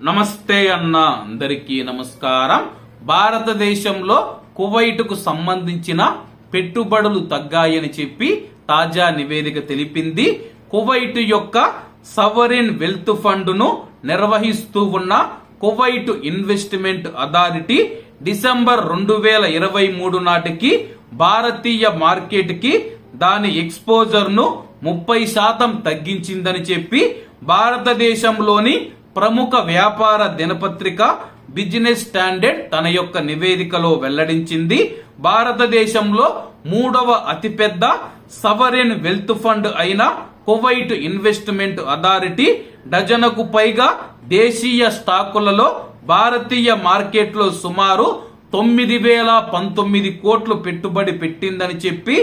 నమస్తే అన్న అందరికీ నమస్కారం. భారతదేశంలో కువైట్కు సంబంధించిన పెట్టుబడులు తగ్గాయని చెప్పి తాజా నివేదిక తెలిపింది. కువైట్ యొక్క సవరిన్ వెల్త్ ఫండ్ను నిర్వహిస్తూ ఉన్న కువైట్ ఇన్వెస్ట్మెంట్ అథారిటీ డిసెంబర్ రెండు వేల ఇరవై మూడు నాటికి భారతీయ మార్కెట్కి దాని ఎక్స్పోజర్ను ముప్పై శాతం తగ్గించిందని చెప్పి భారతదేశంలోని ప్రముఖ వ్యాపార దినపత్రిక బిజినెస్ స్టాండర్డ్ తన యొక్క నివేదికలో వెల్లడించింది. భారతదేశంలో మూడవ అతిపెద్ద సవరెన్ వెల్త్ ఫండ్ అయిన కువైట్ ఇన్వెస్ట్మెంట్ అథారిటీ డజనకు పైగా దేశీయ స్టాకులలో భారతీయ మార్కెట్లో సుమారు తొమ్మిది వేల పంతొమ్మిది కోట్లు పెట్టుబడి పెట్టిందని చెప్పి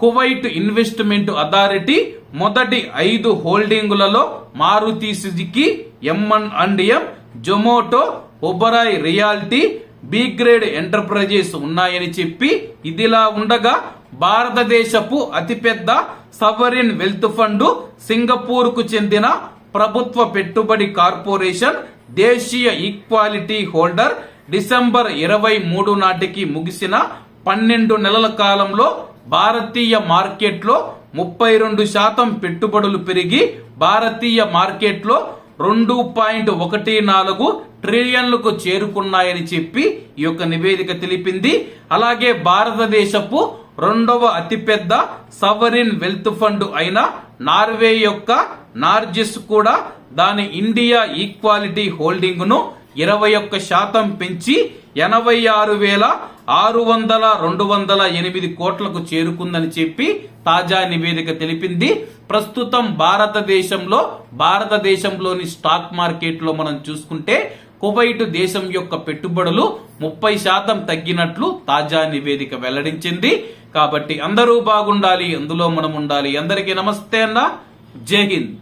కువైట్ ఇన్వెస్ట్మెంట్ అథారిటీ మొదటి ఐదు హోల్డింగులలో Maruti Suzuki MN and M Zomato Oberoi realty B grade enterprises ఉన్నాయని చెప్పి ఇదిలా ఉండగా భారతదేశపు అతిపెద్ద సవరిన్ వెల్త్ ఫండ్ సింగపూర్కు చెందిన ప్రభుత్వ పెట్టుబడి కార్పొరేషన్ దేశీయ ఈక్వాలిటీ హోల్డర్ డిసెంబర్ ఇరవై మూడు నాటికి ముగిసిన పన్నెండు నెలల కాలంలో భారతీయ మార్కెట్లో ముప్పై రెండు శాతం పెట్టుబడులు పెరిగి భారతీయ మార్కెట్లో రెండు పాయింట్ ఒకటి నాలుగు ట్రిలియన్లకు చేరుకున్నాయని చెప్పి ఈ యొక్క నివేదిక తెలిపింది. అలాగే భారతదేశపు రెండవ అతిపెద్ద సవరిన్ వెల్త్ ఫండ్ అయిన నార్వే యొక్క నార్జిస్ కూడా దాని ఇండియా ఈక్వాలిటీ హోల్డింగ్ను ఇరవై ఒక్క శాతం పెంచి ఎనభై ఆరు వేల ఆరు వందల రెండు వందల ఎనిమిది కోట్లకు చేరుకుందని చెప్పి తాజా నివేదిక తెలిపింది. ప్రస్తుతం భారతదేశంలో భారతదేశంలోని స్టాక్ మార్కెట్లో మనం చూసుకుంటే కువైట్ దేశం యొక్క పెట్టుబడులు ముప్పై శాతం తగ్గినట్లు తాజా నివేదిక వెల్లడించింది. కాబట్టి అందరూ బాగుండాలి అందులో మనం ఉండాలి. అందరికీ నమస్తే అన్న. జై హింద్.